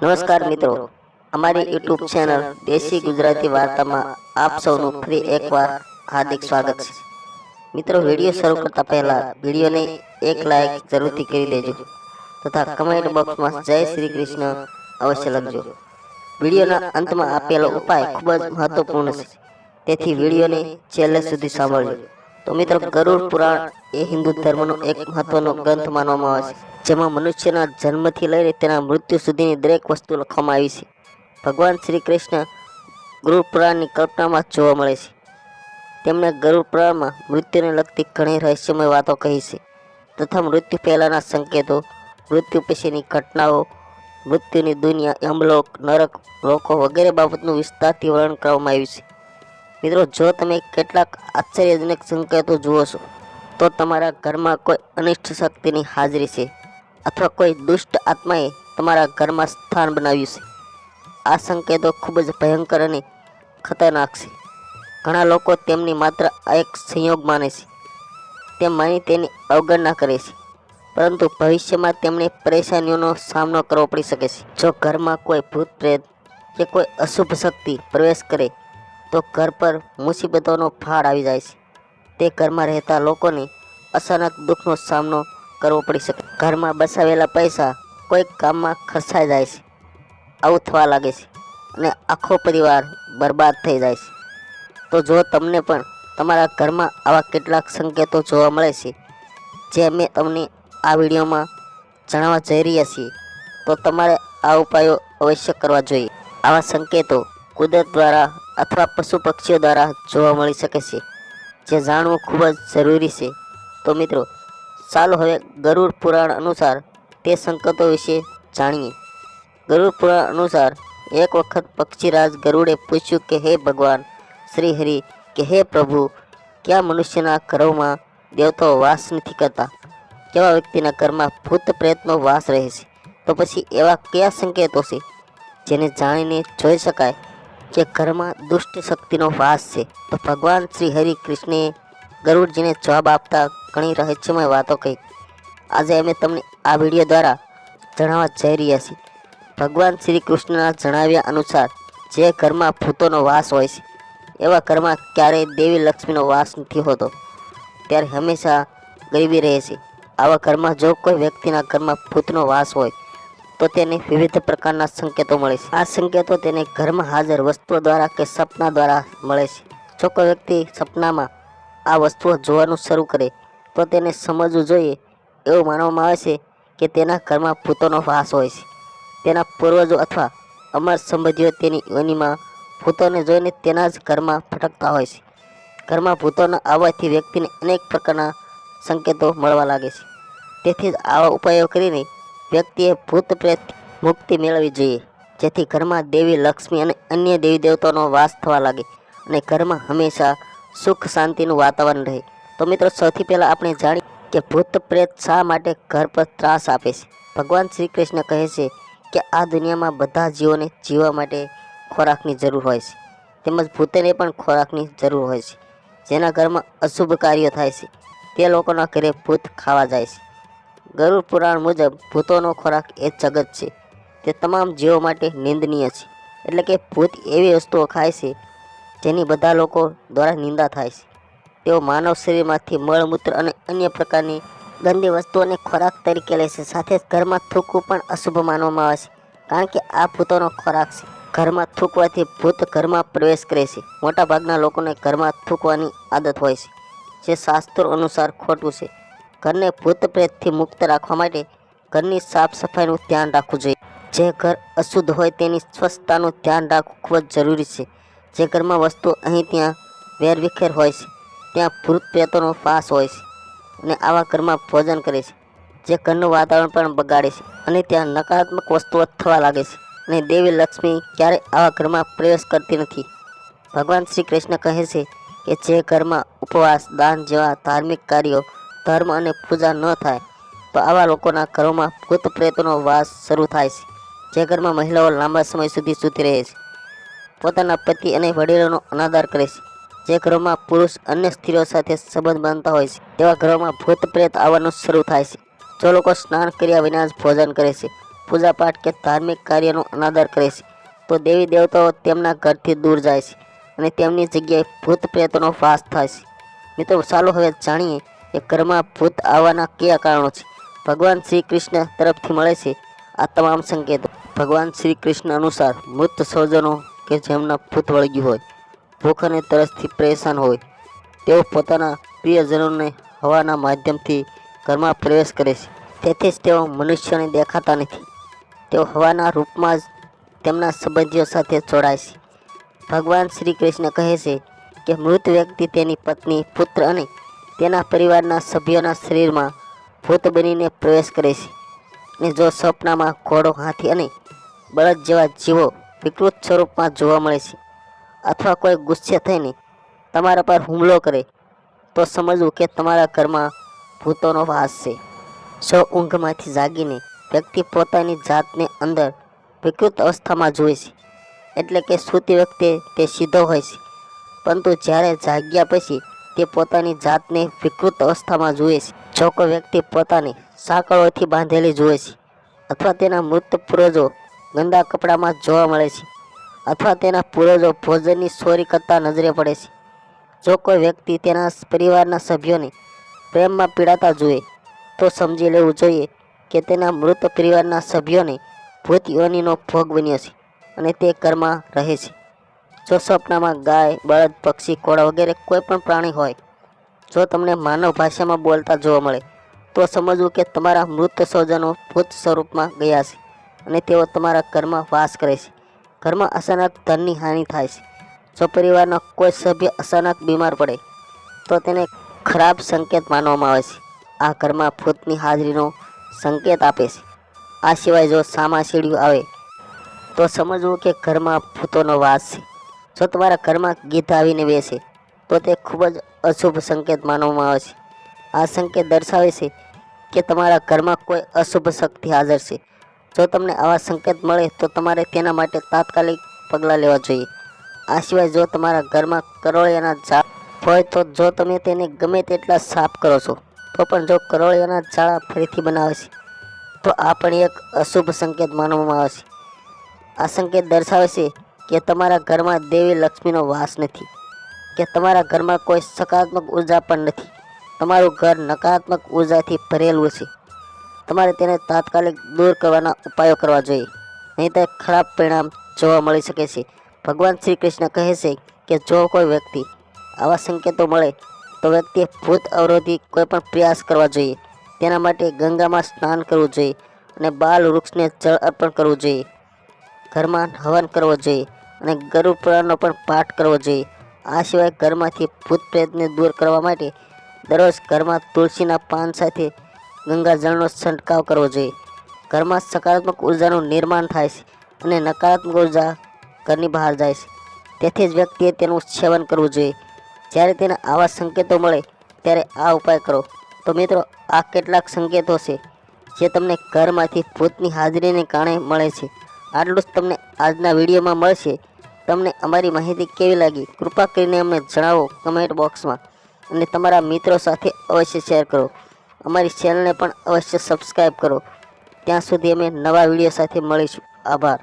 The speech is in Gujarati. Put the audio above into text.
નમસ્કાર મિત્રો. અમારી યુટ્યુબ ચેનલ દેશી ગુજરાતી વાર્તામાં આપ સૌનું ફરી એકવાર હાર્દિક સ્વાગત છે. મિત્રો, વીડિયો શરૂ કરતા પહેલા વિડીયોને એક લાઈક જરૂરથી કરી દેજો તથા કમેન્ટ બોક્સમાં જય શ્રી કૃષ્ણ અવશ્ય લખજો. વિડીયોના અંતમાં આપેલો ઉપાય ખૂબ જ મહત્વપૂર્ણ છે. તેથી વિડીયોને છેલ્લે સુધી સાંભળજો. તો મિત્રો, ગરુડ પુરાણ એ હિન્દુ ધર્મનો એક મહત્વનો ગ્રંથ માનવામાં આવે છે, જેમાં મનુષ્યના જન્મથી લઈને તેના મૃત્યુ સુધીની દરેક વસ્તુ લખવામાં આવી છે. ભગવાન શ્રી કૃષ્ણ ગરુડ પુરાણની કલ્પનામાં જોવા મળે છે. તેમણે ગરુડ પુરાણમાં મૃત્યુને લગતી ઘણી રહસ્યમય વાતો કહી છે. તથા મૃત્યુ પહેલાંના સંકેતો, મૃત્યુ પછીની ઘટનાઓ, મૃત્યુની દુનિયા, યમલોક, નરક, લોકો વગેરે બાબતનું વિસ્તારથી વર્ણન કરવામાં આવ્યું છે. મિત્રો, જો તમે કેટલાક આશ્ચર્યજનક સંકેતો જુઓ છો, તો તમારા ઘરમાં કોઈ અનિષ્ટ શક્તિની હાજરી છે અથવા કોઈ દુષ્ટ આત્માએ તમારા ઘરમાં સ્થાન બનાવ્યું છે. આ સંકેતો ખૂબ જ ભયંકર અને ખતરનાક છે. ઘણા લોકો તેમની માત્ર આ એક સંયોગ માને છે. તે માની તેની અવગણના કરે છે, પરંતુ ભવિષ્યમાં તેમને પરેશાનીઓનો સામનો કરવો પડી શકે છે. જો ઘરમાં કોઈ ભૂત પ્રેત કે કોઈ અશુભ શક્તિ પ્રવેશ કરે તો ઘર પર મુસીબતોનો ફાળ આવી જાય છે. તે ઘરમાં રહેતા લોકોને અચાનક દુઃખનો સામનો કરવો પડી શકે. ઘરમાં બસાવેલા પૈસા કોઈક કામમાં ખર્ચાઈ જાય છે, આવું થવા લાગે છે અને આખો પરિવાર બરબાદ થઈ જાય છે. તો જો તમને પણ તમારા ઘરમાં આવા કેટલાક સંકેતો જોવા મળે છે, જે અમે તમને આ વિડીયોમાં જણાવવા જઈ રહ્યા છીએ, તો તમારે આ ઉપાયો અવશ્ય કરવા જોઈએ. આવા સંકેતો કુદરત દ્વારા અથવા પશુ પક્ષીઓ દ્વારા જોવા મળી શકે છે, જે જાણવું ખૂબ જ જરૂરી છે. તો મિત્રો, ચાલો હવે ગરુડ પુરાણ અનુસાર તે સંકેતો વિશે જાણીએ. ગરુડ પુરાણ અનુસાર એક વખત પક્ષીરાજ ગરુડે પૂછ્યું કે, હે ભગવાન, શ્રી હરિ, કે હે પ્રભુ, ક્યાં મનુષ્યના ઘરોમાં દેવતાઓ વાસ નથી કરતા? કેવા વ્યક્તિના ઘરમાં ભૂત પ્રેતનો વાસ રહે છે? તો પછી એવા કયા સંકેતો છે, જેને જાણીને જોઈ શકાય? કે ઘરમાં દુષ્ટ શક્તિનો વાસ છે, તો ભગવાન શ્રી હરિ કૃષ્ણે ગરુડજીને જવાબ આપતા ઘણી રહસ્યમય વાતો કહી. આજે અમે તમને આ વીડિયો દ્વારા જણાવવા જઈ રહ્યા છીએ. ભગવાન શ્રી કૃષ્ણના જણાવ્યા અનુસાર જે ઘરમાં ભૂતોનો વાસ હોય છે, એવા ઘરમાં ક્યારેય દેવી લક્ષ્મીનો વાસ નથી હોતો. ત્યારે હંમેશા ગરીબી રહે છે. આવા ઘરમાં જો કોઈ વ્યક્તિના ઘરમાં ભૂતનો વાસ હોય તો તેને વિવિધ પ્રકારના સંકેતો મળે છે. આ સંકેતો તેને ઘરમાં હાજર વસ્તુઓ દ્વારા કે સપના દ્વારા મળે છે. જો કોઈ વ્યક્તિ સપનામાં આ વસ્તુઓ જોવાનું શરૂ કરે, તો તેને સમજવું જોઈએ એવું માનવામાં આવે છે કે તેના ઘરમાં ભૂતોનો વાસ હોય છે. તેના પૂર્વજો અથવા અમર સંબંધીઓ તેની યોનિમાં ભૂતોને જોઈને તેના જ ઘરમાં ફટકતા હોય છે. ઘરમાં ભૂતોના આવવાથી વ્યક્તિને અનેક પ્રકારના સંકેતો મળવા લાગે છે. તેથી જ આવા ઉપાયો કરીને વ્યક્તિએ ભૂત પ્રેત મુક્તિ મેળવવી જોઈએ. જેથી ઘરમાં દેવી લક્ષ્મી અને અન્ય દેવી દેવતાઓનો વાસ થવા લાગે અને ઘરમાં હંમેશા સુખ શાંતિનું વાતાવરણ રહે. તો મિત્રો, સૌથી પહેલાં આપણે જાણીએ કે ભૂત પ્રેત શા માટે ઘર પર ત્રાસ આપે છે? ભગવાન શ્રી કૃષ્ણ કહે છે કે આ દુનિયામાં બધા જીવોને જીવવા માટે ખોરાકની જરૂર હોય છે. તેમજ ભૂતને પણ ખોરાકની જરૂર હોય છે. જેના ઘરમાં અશુભ કાર્યો થાય છે. તે લોકોના ઘરે ભૂત ખાવા જાય છે. ગરુડ પુરાણ મુજબ ભૂતોનો ખોરાક એ જગત છે. તે તમામ જીવો માટે નિંદનીય છે. એટલે કે ભૂત એવી વસ્તુઓ ખાય છે, જેની બધા લોકો દ્વારા નિંદા થાય છે. તેઓ માનવ શરીરમાંથી મળમૂત્ર અને અન્ય પ્રકારની ગંદી વસ્તુઓને ખોરાક તરીકે લે છે. સાથે જ ઘરમાં થૂકવું પણ અશુભ માનવામાં આવે છે, કારણ કે આ ભૂતોનો ખોરાક છે. ઘરમાં થૂકવાથી ભૂત ઘરમાં પ્રવેશ કરે છે. મોટાભાગના લોકોને ઘરમાં થૂકવાની આદત હોય છે, જે શાસ્ત્રો અનુસાર ખોટું છે. ઘરને ભૂત પ્રેતથી મુક્ત રાખવા માટે ઘરની સાફ સફાઈનું ધ્યાન રાખવું જોઈએ. જે ઘર અશુદ્ધ હોય તેની સ્વચ્છતાનું ધ્યાન રાખવું ખૂબ જ જરૂરી છે. જે ઘરમાં વસ્તુ અહીં ત્યાં વેરવિખેર હોય છે, ત્યાં ભૂત પ્રેતોનો પાસ હોય છે અને આવા ઘરમાં ભોજન કરે છે. જે ઘરનું વાતાવરણ પણ બગાડે છે અને ત્યાં નકારાત્મક વસ્તુઓ થવા લાગે છે અને દેવી લક્ષ્મી ક્યારેય આવા ઘરમાં પ્રવેશ કરતી નથી. ભગવાન શ્રી કૃષ્ણ કહે છે કે જે ઘરમાં ઉપવાસ, દાન જેવા ધાર્મિક કાર્યો ધર્મ અને પૂજા ન થાય, તો આવા લોકોના ઘરોમાં ભૂત પ્રેતનો વાસ શરૂ થાય છે, જે ઘરમાં મહિલાઓ લાંબા સમય સુધી સૂતી રહે છે. પોતાના પતિ અને વડીલોનો અનાદર કરે છે, જે ઘરોમાં પુરુષ અન્ય સ્ત્રીઓ સાથે સંબંધ બાંધતા હોય છે, તેવા ઘરોમાં ભૂત પ્રેત આવવાનું શરૂ થાય છે. જો લોકો સ્નાન કર્યા વિના જ ભોજન કરે છે પૂજાપાઠ કે ધાર્મિક કાર્યનો અનાદર કરે છે, તો દેવી દેવતાઓ તેમના ઘરથી દૂર જાય છે અને તેમની જગ્યાએ ભૂત પ્રેતનો વાસ થાય છે. મિત્રો, ચાલો હવે જાણીએ કે ઘરમાં ભૂત આવવાના કયા કારણો છે? ભગવાન શ્રી કૃષ્ણ તરફથી મળે છે આ તમામ સંકેતો. ભગવાન શ્રી કૃષ્ણ અનુસાર મૃત સ્વજનો કે જેમના ભૂત વળગ્યું હોય, ભૂખ અને તરસથી પરેશાન હોય, તેઓ પોતાના પ્રિયજનોને હવાના માધ્યમથી ઘરમાં પ્રવેશ કરે છે. તેથી જ તેઓ મનુષ્યને દેખાતા નથી. તેઓ હવાના રૂપમાં જ તેમના સંબંધીઓ સાથે જોડાય છે. ભગવાન શ્રી કૃષ્ણ કહે છે કે મૃત વ્યક્તિ તેની પત્ની, પુત્ર અને તેના પરિવારના સભ્યોના શરીરમાં ભૂત બનીને પ્રવેશ કરે છે. અને જો સપનામાં ઘોડો હાથી અને બળદ જેવા જીવો વિકૃત સ્વરૂપમાં જોવા મળે છે અથવા કોઈ ગુસ્સે થઈને તમારા પર હુમલો કરે, તો સમજવું કે તમારા ઘરમાં ભૂતોનો વાસ છે. સો ઊંઘમાંથી જાગીને વ્યક્તિ પોતાની જાતને અંદર વિકૃત અવસ્થામાં જુએ છે. એટલે કે સૂતી વખતે તે સીધો હોય છે. પરંતુ જ્યારે જાગ્યા પછી તે પોતાની જાતને વિકૃત અવસ્થામાં જુએ છે. જો કોઈ વ્યક્તિ પોતાને સાંકળોથી બાંધેલી જુએ છે અથવા તેના મૃત પૂર્વજો ગંદા કપડામાં જોવા મળે છે અથવા તેના પૂર્વજો ભોજનની ચોરી કરતા નજરે પડે છે. જો કોઈ વ્યક્તિ તેના પરિવારના સભ્યોને પ્રેમમાં પીડાતા જુએ, તો સમજી લેવું જોઈએ કે તેના મૃત પરિવારના સભ્યોને ભૂત યોનીનો ભોગ બન્યો છે અને તે ઘરમાં રહે છે. જો સપનામાં ગાય, બળદ, પક્ષી, ઘોડા વગેરે કોઈ પણ પ્રાણી હોય, જો તમને માનવ ભાષામાં બોલતા જોવા મળે, તો સમજવું કે તમારા મૃત સ્વજનો ભૂત સ્વરૂપમાં ગયા છે અને તેઓ તમારા ઘરમાં વાસ કરે છે. ઘરમાં અચાનક ધનની હાનિ થાય છે. જો પરિવારના કોઈ સભ્ય અચાનક બીમાર પડે, તો તેને ખરાબ સંકેત માનવામાં આવે છે. આ ઘરમાં ભૂતની હાજરીનો સંકેત આપે છે. આ સિવાય જો સામાસીડિયું આવે, તો સમજવું કે ઘરમાં ભૂતોનો વાસ છે. જો તમારા ઘરમાં ગીધ આવીને બેસે. તો તે ખૂબ જ અશુભ સંકેત માનવામાં આવે છે. આ સંકેત દર્શાવે છે કે તમારા ઘરમાં કોઈ અશુભ શક્તિ હાજર છે. જો તમને આવા સંકેત મળે તો તમારે તેના માટે તાત્કાલિક પગલાં લેવા જોઈએ. આ સિવાય જો તમારા ઘરમાં કરોળિયાના ઝાડ હોય તો જો તમે તેને ગમે તેટલા સાફ કરો છો, તો પણ જો કરોળિયાના ઝાડા ફરીથી બનાવે છે, તો આ પણ એક અશુભ સંકેત માનવામાં આવે છે. આ સંકેત દર્શાવે છે કે તમારા ઘરમાં દેવી લક્ષ્મીનો વાસ નથી, કે તમારા ઘરમાં કોઈ સકારાત્મક ઊર્જા પણ નથી. તમારું ઘર નકારાત્મક ઉર્જાથી ભરેલું છે. તમારે તેને તાત્કાલિક દૂર કરવાના ઉપાયો કરવા જોઈએ. નહીં તો ખરાબ પરિણામ જોવા મળી શકે છે. ભગવાન શ્રી કૃષ્ણ કહે છે કે જો કોઈ વ્યક્તિ આવા સંકેતો મળે, તો વ્યક્તિએ ભૂત અવરોધી કોઈ પણ પ્રયાસ કરવા જોઈએ. તેના માટે ગંગામાં સ્નાન કરવું જોઈએ અને બાલ વૃક્ષને જળ અર્પણ કરવું જોઈએ. ઘરમાં હવન કરવો જોઈએ. અને ગરુડ પુરાણનો પણ પાઠ કરવો જોઈએ. આ સિવાય ઘરમાંથી ભૂત પ્રેતને દૂર કરવા માટે દરરોજ ઘરમાં તુલસીના પાન સાથે ગંગાજળનો છંટકાવ કરવો જોઈએ. ઘરમાં સકારાત્મક ઉર્જાનું નિર્માણ થાય છે અને નકારાત્મક ઊર્જા ઘરની બહાર જાય છે. તેથી જ વ્યક્તિએ તેનું સેવન કરવું જોઈએ. જ્યારે તેને આવા સંકેતો મળે, ત્યારે આ ઉપાય કરો. તો મિત્રો, આ કેટલાક સંકેતો છે, જે તમને ઘરમાંથી ભૂતની હાજરીને કારણે મળે છે. આટલું જ તમને આજના વિડીયોમાં મળશે. તમને અમારી માહિતી કેવી લાગી? કૃપા કરીને અમને જણાવો કમેન્ટ બોક્સમાં અને તમારા મિત્રો સાથે અવશ્ય શેર કરો. અમારી ચેનલને પણ અવશ્ય સબસ્ક્રાઈબ કરો. ત્યાં સુધી અમે નવા વીડિયો સાથે મળીશું. આભાર.